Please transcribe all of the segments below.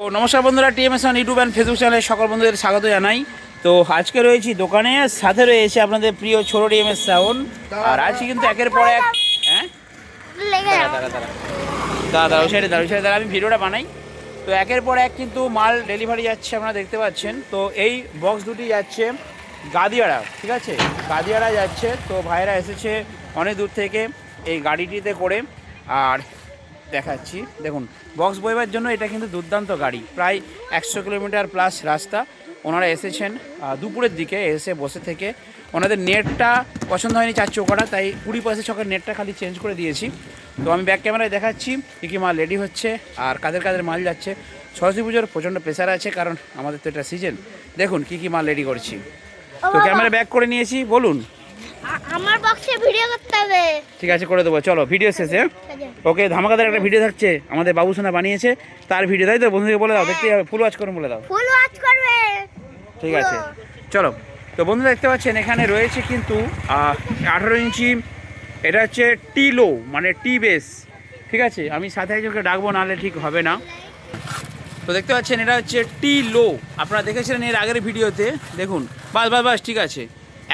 তো নমস্কার বন্ধুরা TMS on YouTube and Facebook চ্যানেলে সকল বন্ধুদের স্বাগত জানাই। তো আজকে রয়েছি দোকানে সাথে রয়েছে আপনাদের প্রিয় ছোট টিএমএস সাউন্ড আর আজকে কিন্তু একের পর এক হ্যাঁ? দাঁড়া যাও। দাঁড়া দাঁড়া সাইডে দাঁড়া ওই সাইডে দাঁড়া আমি ভিডিওটা বানাই। তো একের পর এক কিন্তু মাল ডেলিভারি যাচ্ছে আপনারা দেখতে পাচ্ছেন। তো এই বক্স দুটি যাচ্ছে গাদিয়াড়া ঠিক আছে? গাদিয়াড়া যাচ্ছে তো ভাইরা এসেছে অনেক দূর থেকে এই গাড়িটিতে করে। আর দেখাচ্ছি। দেখুন বক্স বইবার জন্য এটা কিন্তু দুর্দান্ত গাড়ি। প্রায় একশো কিলোমিটার প্লাস রাস্তা। ওনারা এসেছেন দুপুরের দিকে এসে বসে থেকে। ওনাদের নেটটা পছন্দ হয়নি চার চৌকাটা তাই কুড়ি পয়সা ছকের নেটটা খালি চেঞ্জ করে দিয়েছি। তো আমি ব্যাক ক্যামেরায় দেখাচ্ছি কী কী মাল রেডি হচ্ছে আর কাদের কাদের মাল যাচ্ছে। সরস্বতী পুজোর প্রচণ্ড প্রেশার আছে কারণ আমাদের তো এটা সিজন দেখুন কী কী মাল রেডি করছি। তো ক্যামেরা ব্যাক করে নিয়েছি বলুন। আমার বক্সে ভিডিও করতে হবে। ঠিক আছে করে দেবো। চলো ভিডিও শেষে ওকে ধামাকাদার একটা ভিডিও থাকছে। আমাদের বাবুসোনা বানিয়েছে। তার ভিডিও তাই তো? বন্ধুকে বলে দাও দেখতে হবে ফুল ওয়াচ করুন বলে দাও। ফুল ওয়াচ করবে। ঠিক আছে। চলো তো বন্ধুরা দেখতে পাচ্ছেন এখানে রয়েছে কিন্তু আঠারো ইঞ্চি এটা হচ্ছে টি লো মানে টি বেস ঠিক আছে? আমি সাথে একজনকে ডাকবো নাহলে ঠিক হবে না। তো দেখতে পাচ্ছেন এটা হচ্ছে টি লো আপনারা দেখেছিলেন এর আগের ভিডিওতে দেখুন। বাস বাস বাস ঠিক আছে।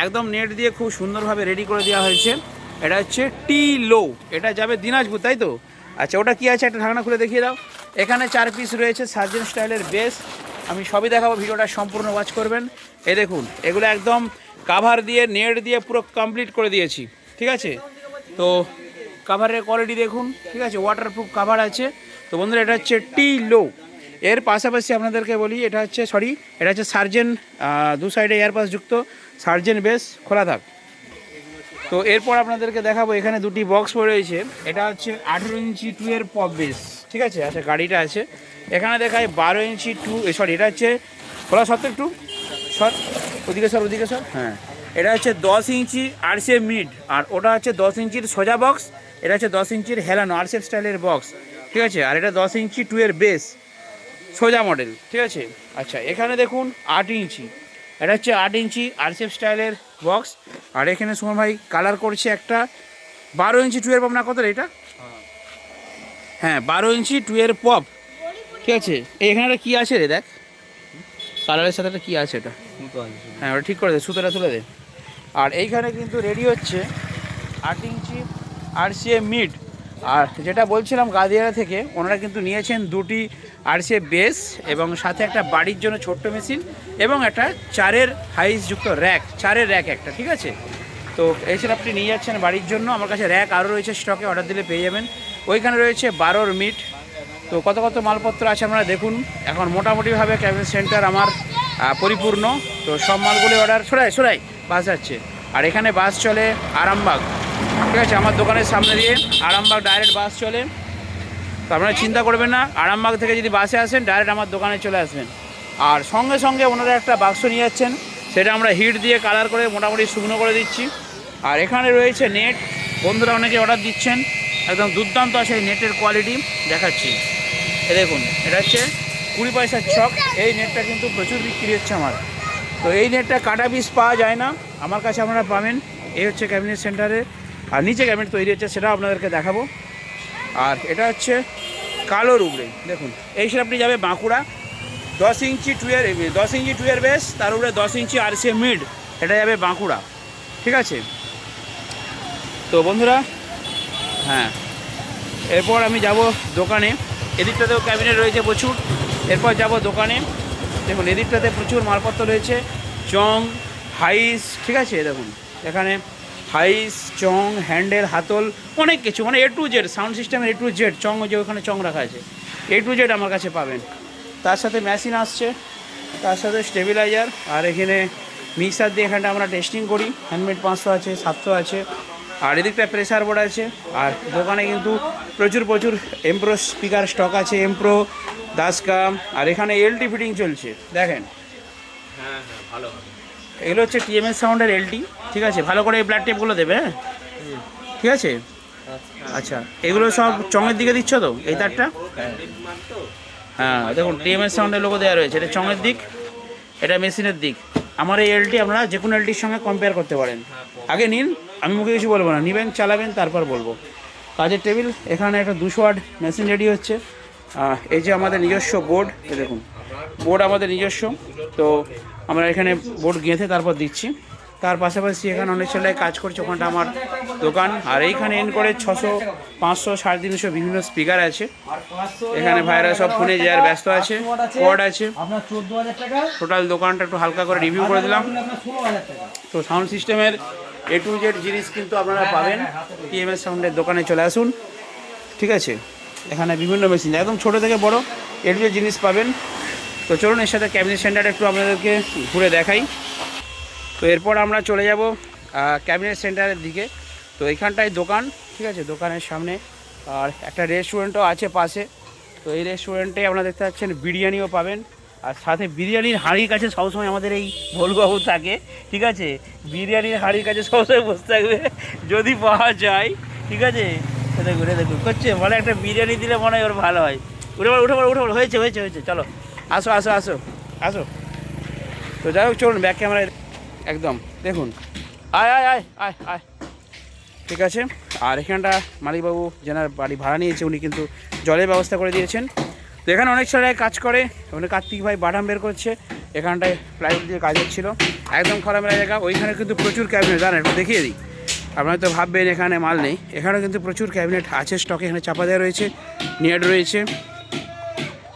একদম নেট দিয়ে খুব সুন্দরভাবে রেডি করে দেওয়া হয়েছে। এটা হচ্ছে টি লো এটা যাবে দিনাজপুর, তাই তো? আচ্ছা ওটা কি আছে? একটা ঢাকনা খুলে দেখিয়ে দাও। এখানে চার পিস রয়েছে সার্জেন স্টাইলের বেস আমি সবই দেখাবো, ভিডিওটা সম্পূর্ণ ওয়াচ করবেন। এই দেখুন, এগুলো একদম কাভার দিয়ে, নেট দিয়ে পুরো কমপ্লিট করে দিয়েছি। ঠিক আছে? তো কাভারের কোয়ালিটি দেখুন। ঠিক আছে? ওয়াটারপ্রুফ কাভার আছে। তো বন্ধুরা, এটা হচ্ছে টি লো এর পাশাপাশি আপনাদেরকে বলি এটা হচ্ছে সরি এটা হচ্ছে সার্জেন দু সাইডে এয়ারপাস যুক্ত সার্জেন বেস খোলা থাক। তো এরপর আপনাদেরকে দেখাবো এখানে দুটি বক্স রয়েছে। এটা হচ্ছে আঠেরো ইঞ্চি টু এর পপ বেস ঠিক আছে? আচ্ছা গাড়িটা আছে। এখানে দেখায় বারো ইঞ্চি টু সরি এটা হচ্ছে খোলা সত্য একটু? সর ওদিকে সর ওদিকে সর। হ্যাঁ। এটা হচ্ছে দশ ইঞ্চি আরসিএফ মিড আর ওটা হচ্ছে দশ ইঞ্চির সোজা বক্স এটা হচ্ছে দশ ইঞ্চির হেলানো আরসিএফ স্টাইলের বক্স ঠিক আছে? আর এটা দশ ইঞ্চি টু এর বেস সোজা মডেল ঠিক আছে? আচ্ছা এখানে দেখুন আট ইঞ্চি। এটা হচ্ছে আট ইঞ্চি আরসিএফ স্টাইলের বক্স। আর এখানে সুমন ভাই কালার করছে একটা বারো ইঞ্চি টুয়ের পপ না কত এটা? হ্যাঁ বারো ইঞ্চি টুয়ের পপ ঠিক আছে? এখানে একটা কী আছে রে দেখ। কালারের সাথে একটা কী আছে এটা? হ্যাঁ ওটা ঠিক করে দে সুতোটা তুলে দে। আর এইখানে কিন্তু রেডি হচ্ছে আট ইঞ্চি আরসিএ মিড আর যেটা বলছিলাম গাদিয়ারা থেকে, ওনারা কিন্তু নিয়েছেন দুটি আরসিএ বেস এবং সাথে একটা বাড়ির জন্য ছোট্ট মেশিন এবং একটা চারের হাইস যুক্ত র্যাক, চারের র্যাক একটা, ঠিক আছে? তো সেট আপনি নিয়ে যাচ্ছেন বাড়ির জন্য, আমার কাছে র্যাক আরও রয়েছে স্টকে অর্ডার দিলে পেয়ে যাবেন। ওইখানে রয়েছে বারোর মিট। তো কত কত মালপত্র আছে আপনারা দেখুন। এখন মোটামুটিভাবে ক্যাবিনেট সেন্টার আমার পরিপূর্ণ। তো সব মালগুলি অর্ডার সরাই সরাই, বাস যাচ্ছে। আর এখানে বাস চলে আরামবাগ। ঠিক আছে, আমার দোকানের সামনে দিয়ে আরামবাগ ডাইরেক্ট বাস চলে। তো আপনারা চিন্তা করবেন না, আরামবাগ থেকে যদি বাসে আসেন ডাইরেক্ট আমার দোকানে চলে আসবেন। আর সঙ্গে সঙ্গে ওনারা একটা বাক্স নিয়ে যাচ্ছেন, সেটা আমরা হিট দিয়ে কালার করে মোটামুটি শুকনো করে দিচ্ছি। আর এখানে রয়েছে নেট বন্ধুরা অনেকে অর্ডার দিচ্ছেন, একদম দুর্দান্ত আছে এই নেটের কোয়ালিটি দেখাচ্ছি। এ দেখুন, এটা হচ্ছে কুড়ি পয়সার ছক, এই নেটটা কিন্তু প্রচুর বিক্রি হচ্ছে আমার। তো এই নেটটা কাটা পিস পাওয়া যায় না, আমার কাছে আপনারা পাবেন, এই হচ্ছে ক্যাবিনেট সেন্টারে আর নিচে ক্যাবিনেট তৈরি হচ্ছে, সেটাও আপনাদেরকে দেখাবো। আর এটা হচ্ছে কালোর উপরে দেখুন। এই সেটআপটি যাবে বাঁকুড়া, দশ ইঞ্চি টুয়ের দশ ইঞ্চি টুয়ের বেস তার উপরে দশ ইঞ্চি আর সি মিড এটা যাবে বাঁকুড়া। ঠিক আছে? তো বন্ধুরা হ্যাঁ এরপর আমি যাব দোকানে। এদিকটাতেও ক্যাবিনেট রয়েছে প্রচুর। এরপর যাব দোকানে। দেখুন, এদিকটাতে প্রচুর মালপত্র রয়েছে। চং, হাইস, ঠিক আছে, দেখুন। এখানে হাইস চং হ্যান্ডেল হাতল অনেক কিছু মানে এ টু জেড সাউন্ড সিস্টেমের এ টু জেড চং যে ওখানে চং রাখা আছে। এ টু জেড আমার কাছে পাবেন। তার সাথে মেশিন আসছে তার সাথে স্টেবিলাইজার আর এখানে মিক্সার দিয়ে এখানটা আমরা টেস্টিং করি। হ্যান্ডমেড পাঁচশো আছে সাতশো আছে আর এদিকটা প্রেসার বোর্ড আছে আর দোকানে কিন্তু প্রচুর প্রচুর এমপ্রো স্পিকার স্টক আছে এমপ্রো দাসকা আর এখানে এলটি ফিটিং চলছে দেখেন। হ্যাঁ হ্যাঁ ভালো এগুলো হচ্ছে টিএমএস সাউন্ডের এলটি ঠিক আছে, ভালো করে এই ব্লাড টেপগুলো দেবে হ্যাঁ? ঠিক আছে? আচ্ছা এগুলো সব চঙের দিকে দিচ্ছ তো, এই তারটা? হ্যাঁ দেখুন টিএমএস সাউন্ডের লোগো দেওয়া রয়েছে, এটা চঙের দিক, এটা মেশিনের দিক। আমার এই এলটি আপনারা যে কোনো এলটির সঙ্গে কম্পেয়ার করতে পারেন। আগে নিন, আমি মুখে কিছু বলব না, নিবেন, চালাবেন, তারপর বলব। কাজের টেবিল, এখানে একটা দুশো আট মেশিন রেডি হচ্ছে। এই যে আমাদের নিজস্ব বোর্ড দেখুন বোর্ড আমাদের নিজস্ব, তো আমরা এখানে বোর্ড গেঁথে তারপর দিচ্ছি। তার পাশাপাশি এখানে অনেক ছেলে কাজ করছে, ওখানটা আমার দোকান। আর এইখানে এন করে ছশো, পাঁচশো, সাড়ে তিনশো বিভিন্ন স্পিকার আছে। এখানে ভাইরা সব ফোনে যার ব্যস্ত আছে কোয়াড আছে। টোটাল দোকানটা একটু হালকা করে রিভিউ করে দিলাম। তো সাউন্ড সিস্টেমের এ টু জেড জিনিস কিন্তু আপনারা পাবেন। টিএমএস সাউন্ডের দোকানে চলে আসুন। ঠিক আছে? এখানে বিভিন্ন মেশিন একদম ছোটো থেকে বড় এ টু জেড জিনিস পাবেন। তো চলুন, এর সাথে ক্যাবিনেট সেন্টার একটু আপনাদেরকে ঘুরে দেখাই। তো এরপর আমরা চলে যাব ক্যাবিনেট সেন্টারের দিকে। তো এখানটায় দোকান, ঠিক আছে? দোকানের সামনে। আর একটা রেস্টুরেন্টও আছে পাশে। তো এই রেস্টুরেন্টে আপনারা দেখতে পাচ্ছেন বিরিয়ানিও পাবেন। আর সাথে বিরিয়ানির হাঁড়ির কাছে সবসময় আমাদের এই ভোলবাবু থাকে, ঠিক আছে? বিরিয়ানির হাঁড়ির কাছে সবসময় বসে থাকবে, যদি পাওয়া যায়, ঠিক আছে? সে দেখুন, এ দেখুন, করছে? মানে একটা বিরিয়ানি দিলে মনে হয় ওর ভালো হয়। উঠে পড়ো উঠে পড়ো উঠে পড়ো। হয়েছে হয়েছে হয়েছে, চলো। আসো আসো আসো আসো। তো যাই হোক, চলুন ব্যাক ক্যামেরায় একদম। দেখুন। আয় আয় আয় আয় আয়। ঠিক আছে? আর এখানটা মালিকবাবু যেনার বাড়ি ভাড়া নিয়েছে উনি কিন্তু জলের ব্যবস্থা করে দিয়েছেন। তো এখানে অনেক ছেলেরাই কাজ করে। ওখানে কার্তিক ভাই বাটাম বের করছে। এখানটায় প্লাইউড দিয়ে কাজ হচ্ছিল। একদম খোলামেলা জায়গা। ওইখানে কিন্তু প্রচুর ক্যাবিনেট জানেন একটু দেখিয়ে দিই। আপনারা তো ভাববেন এখানে মাল নেই। এখানে কিন্তু প্রচুর ক্যাবিনেট আছে স্টকে এখানে চাপা দেওয়া রয়েছে নিয়াড রয়েছে।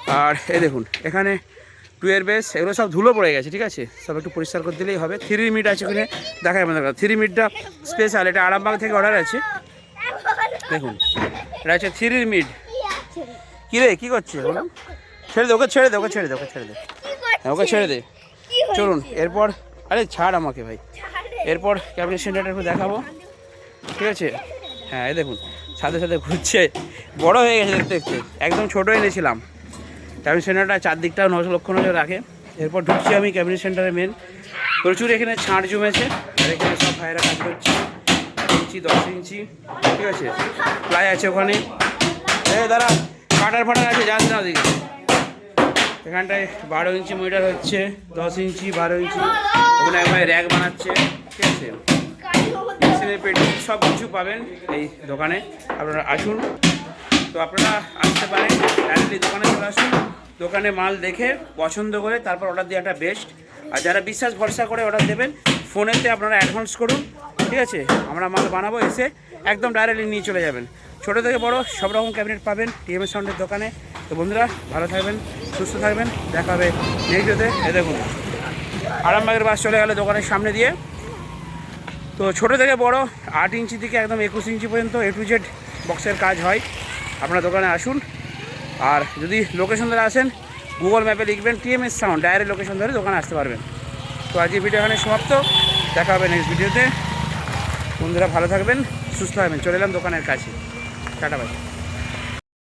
আর এ দেখুন এখানে টুয়ের বেস এগুলো সব ধুলো পড়ে গেছে ঠিক আছে? সব একটু পরিষ্কার করে দিলেই হবে। থ্রি মিট আছে ওখানে। দেখাই আমাদের থ্রি মিটটা স্পেশাল এটা আরামবাগ থেকে অর্ডার আছে। দেখুন এটা হচ্ছে থ্রি মিট। কী রে কী করছে বলো ছেড়ে দে ওকে ছেড়ে দে ওকে ছেড়ে দে ওকে ছেড়ে দে। হ্যাঁ, ওকে ছেড়ে দে। চলুন এরপর আরে ছাড় আমাকে ভাই। এরপর ক্যাবিনেট সেন্টারটা একটু দেখাবো। ঠিক আছে? হ্যাঁ এই দেখুন সাথে সাথে ঘুরছে। বড় হয়ে গেছে দেখতে দেখতে। একদম ছোটো এনেছিলাম। ক্যাবিনেট সেন্টারটা চারদিকটা নশো লক্ষ নজর রাখে। এরপর ঢুকছি আমি ক্যাবিনেট সেন্টারে মেন প্রচুর এখানে ছাড় জমেছে আর এখানে সব ভাইয়েরা কাজ করছে। ইঞ্চি দশ ইঞ্চি ঠিক আছে? প্লাই আছে ওখানে। দাঁড়া কাটার ফাটার আছে যাস না ওদিকে। এখানটায় বারো ইঞ্চি মিটার হচ্ছে দশ ইঞ্চি বারো ইঞ্চি। ওখানে একবার র্যাক বানাচ্ছে ঠিক আছে? মেশিনের পেটি সব কিছু পাবেন এই দোকানে। আপনারা আসুন। তো আপনারা আসতে পারেন ডাইরেক্টলি দোকানে চলে আসুন। দোকানে মাল দেখে, পছন্দ করে, তারপর অর্ডার দেওয়াটা বেস্ট আর যারা বিশ্বাস ভরসা করে অর্ডার দেবেন, ফোনেতে আপনারা অ্যাডভান্স করুন, ঠিক আছে? আমরা মাল বানাবো, এসে একদম ডাইরেক্টলি নিয়ে চলে যাবেন। ছোটো থেকে বড়, সব রকম ক্যাবিনেট পাবেন টিএমএস সাউন্ডের দোকানে। তো বন্ধুরা, ভালো থাকবেন, সুস্থ থাকবেন, দেখা হবে নেক্সট ডেতে এ দেখুন, আরামবাগের বাস চলে গেলে দোকানের সামনে দিয়ে। তো ছোটো থেকে বড়, আট ইঞ্চি থেকে একদম একুশ ইঞ্চি পর্যন্ত এ টু জেড বক্সের কাজ হয়। আপনার দোকানে আসুন। আর যদি লোকেশন ধরে আসেন গুগল ম্যাপে লিখবেন টিএমএস সাউন্ড ডাইরেক্ট লোকেশন ধরে দোকানে আসতে পারবেন। তো আজকে ভিডিও এখানে সমাপ্ত। দেখা হবে নেক্সট ভিডিওতে বন্ধুরা ভালো থাকবেন, সুস্থ থাকবেন। চলে এলাম দোকানের কাছে। Tata bye